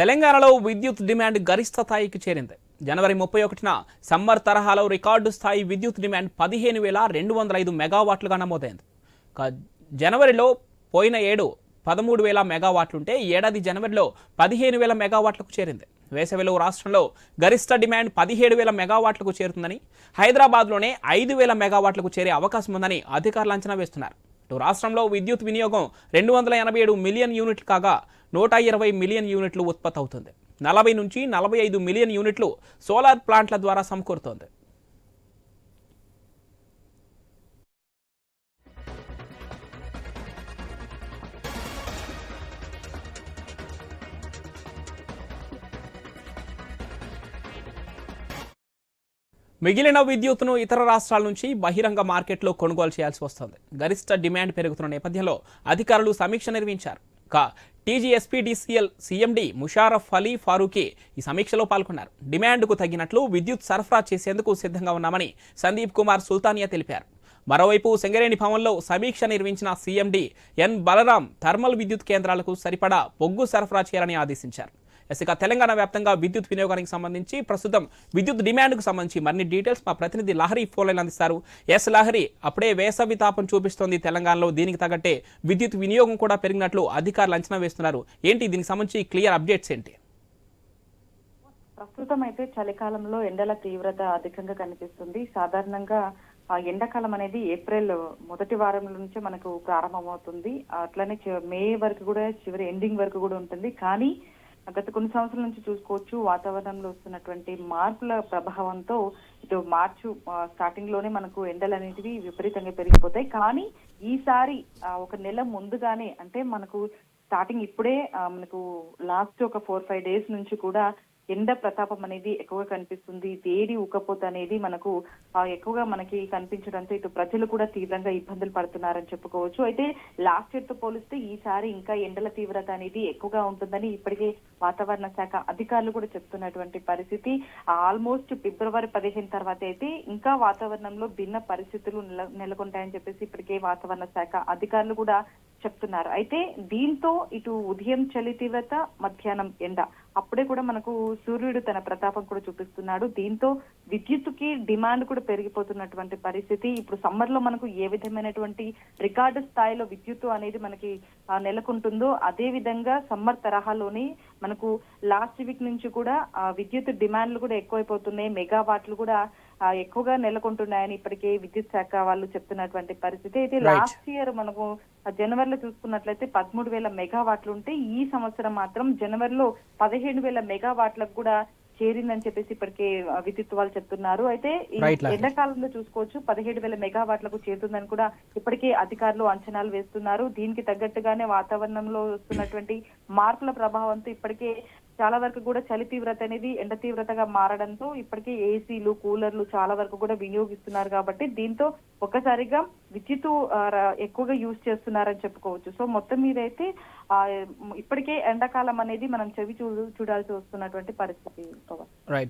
తెలంగాణలో విద్యుత్ డిమాండ్ గరిష్ట స్థాయికి చేరింది. జనవరి ముప్పై ఒకటిన సమ్మర్ తరహాలో రికార్డు స్థాయి విద్యుత్ డిమాండ్ పదిహేను వేల రెండు వందల ఐదు మెగావాట్లుగా నమోదైంది. జనవరిలో పోయిన ఏడు పదమూడు వేల మెగావాట్లుంటే ఏడాది జనవరిలో పదిహేను వేల మెగావాట్లకు చేరింది. వేసవిలో రాష్ట్రంలో గరిష్ట డిమాండ్ పదిహేడు వేల మెగావాట్లకు చేరుతుందని హైదరాబాద్లోనే ఐదు వేల మెగావాట్లకు చేరే అవకాశం ఉందని అధికారులు అంచనా వేస్తున్నారు. రాష్ట్రంలో విద్యుత్ వినియోగం రెండు వందల ఎనభై ఏడు మిలియన్ యూనిట్లు కాగా నూట ఇరవై మిలియన్ యూనిట్లు ఉత్పత్తి అవుతుంది నలభై నుంచి నలభై ఐదు మిలియన్ యూనిట్లు సోలార్ ప్లాంట్ల ద్వారా సమకూరుతోంది. మిగిలిన విద్యుత్ను ఇతర రాష్ట్రాల నుంచి బహిరంగ మార్కెట్లో కొనుగోలు చేయాల్సి వస్తోంది. గరిష్ట డిమాండ్ పెరుగుతున్న నేపథ్యంలో అధికారులు సమీక్ష నిర్వహించారు. కా టీజీఎస్పీడీసీఎల్ సీఎండి ముషారఫ్ అలీ ఫారూఖీ ఈ సమీక్షలో పాల్గొన్నారు. డిమాండ్కు తగినట్లు విద్యుత్ సరఫరా చేసేందుకు సిద్ధంగా ఉన్నామని సందీప్ కుమార్ సుల్తానియా తెలిపారు. మరోవైపు సింగరేణి భవన్లో సమీక్ష నిర్వహించిన సీఎండి ఎన్ బలరాం థర్మల్ విద్యుత్ కేంద్రాలకు సరిపడా బొగ్గు సరఫరా చేయాలని ఆదేశించారు. ఎస్ ఇక తెలంగాణ వ్యాప్తంగా విద్యుత్ వినియోగానికి సంబంధించి ప్రస్తుతం విద్యుత్ డిమాండ్కు సంబంధించి మరిన్ని డీటెయిల్స్ మా ప్రతినిధి లహరి ఫోన్లైన్ అందిస్తారు. ఎస్ లహరి అప్పుడే వేసవి తాపం చూపిస్తోంది తెలంగాణలో. దీనికి తగ్గట్టే విద్యుత్ వినియోగం కూడా పెరిగినట్లు అధికారులు అంచనా వేస్తున్నారు. ఏంటి దీనికి సంబంధించి క్లియర్ అప్డేట్స్ ఏంటి? ప్రస్తుతం అయితే చలికాలంలో ఎండల తీవ్రత అధికంగా కనిపిస్తుంది. సాధారణంగా ఆ ఎండాకాలం అనేది ఏప్రిల్ మొదటి వారం నుంచే మనకు ప్రారంభమవుతుంది. అట్లనే మే వరకు కూడా చివరి ఎండింగ్ వరకు కూడా ఉంటుంది. కానీ గత కొన్ని సంవత్సరాల నుంచి చూసుకోవచ్చు వాతావరణంలో వస్తున్నటువంటి మార్పుల ప్రభావంతో ఇటు మార్చు స్టార్టింగ్లోనే మనకు ఎండలు అనేటివి విపరీతంగా పెరిగిపోతాయి. కానీ ఈసారి ఒక నెల ముందుగానే అంటే మనకు స్టార్టింగ్ ఇప్పుడే మనకు లాస్ట్ ఒక ఫోర్ ఫైవ్ డేస్ నుంచి కూడా ఎండ ప్రతాపం అనేది ఎక్కువగా కనిపిస్తుంది. వేడి ఉక్కపోత అనేది మనకు ఎక్కువగా మనకి కనిపించడంతో ఇటు ప్రజలు కూడా తీవ్రంగా ఇబ్బందులు పడుతున్నారని చెప్పుకోవచ్చు. అయితే లాస్ట్ ఇయర్తో పోలిస్తే ఈసారి ఇంకా ఎండల తీవ్రత అనేది ఎక్కువగా ఉంటుందని ఇప్పటికే వాతావరణ శాఖ అధికారులు కూడా చెప్తున్నటువంటి పరిస్థితి. ఆల్మోస్ట్ ఫిబ్రవరి పదిహేను తర్వాత అయితే ఇంకా వాతావరణంలో భిన్న పరిస్థితులు నెల- నెలకొంటాయని చెప్పేసి ఇప్పటికే వాతావరణ శాఖ అధికారులు కూడా చెప్తున్నారు. అయితే దీంతో ఇటు ఉదయం చలి తీవ్రత మధ్యాహ్నం ఎండ. అప్పుడే కూడా మనకు సూర్యుడు తన ప్రతాపం కూడా చూపిస్తున్నాడు. దీంతో విద్యుత్తుకి డిమాండ్ కూడా పెరిగిపోతున్నటువంటి పరిస్థితి. ఇప్పుడు సమ్మర్లో మనకు ఏ విధమైనటువంటి రికార్డు స్థాయిలో విద్యుత్తు అనేది మనకి నెలకొంటుందో అదే విధంగా సమ్మర్ తరహాలోనే మనకు లాస్ట్ వీక్ నుంచి కూడా విద్యుత్ డిమాండ్లు కూడా ఎక్కువైపోతున్నాయి. మెగావాట్లు కూడా ఎక్కువగా నెలకొంటున్నాయని ఇప్పటికే విద్యుత్ శాఖ వాళ్ళు చెప్తున్నటువంటి పరిస్థితి అయితే. లాస్ట్ ఇయర్ మనకు జనవరిలో చూసుకున్నట్లయితే పదమూడు వేల మెగావాట్లు ఉంటే ఈ సంవత్సరం మాత్రం జనవరిలో పదిహేను వేల మెగావాట్లకు కూడా చేరిందని చెప్పేసి ఇప్పటికే విద్యుత్ వాళ్ళు చెప్తున్నారు అయితే. ఎండాకాలంలో చూసుకోవచ్చు పదిహేడు వేల మెగావాట్లకు చేరుతుందని కూడా ఇప్పటికే అధికారులు అంచనాలు వేస్తున్నారు దీనికి తగ్గట్టుగానే వాతావరణంలో వస్తున్నటువంటి మార్పుల ప్రభావంతో ఇప్పటికే చాలా వరకు కూడా చలి తీవ్రత అనేది ఎండ తీవ్రతగా మారడంతో ఇప్పటికే ఏసీలు కూలర్లు చాలా వరకు కూడా వినియోగిస్తున్నారు కాబట్టి దీంతో ఒక్కసారిగా విద్యుత్ ఎక్కువగా యూజ్ చేస్తున్నారని చెప్పుకోవచ్చు. సో మొత్తం మీద అయితే ఇప్పటికే ఎండాకాలం అనేది మనం చెవి చూ చూడాల్సి వస్తున్నటువంటి పరిస్థితి రైట్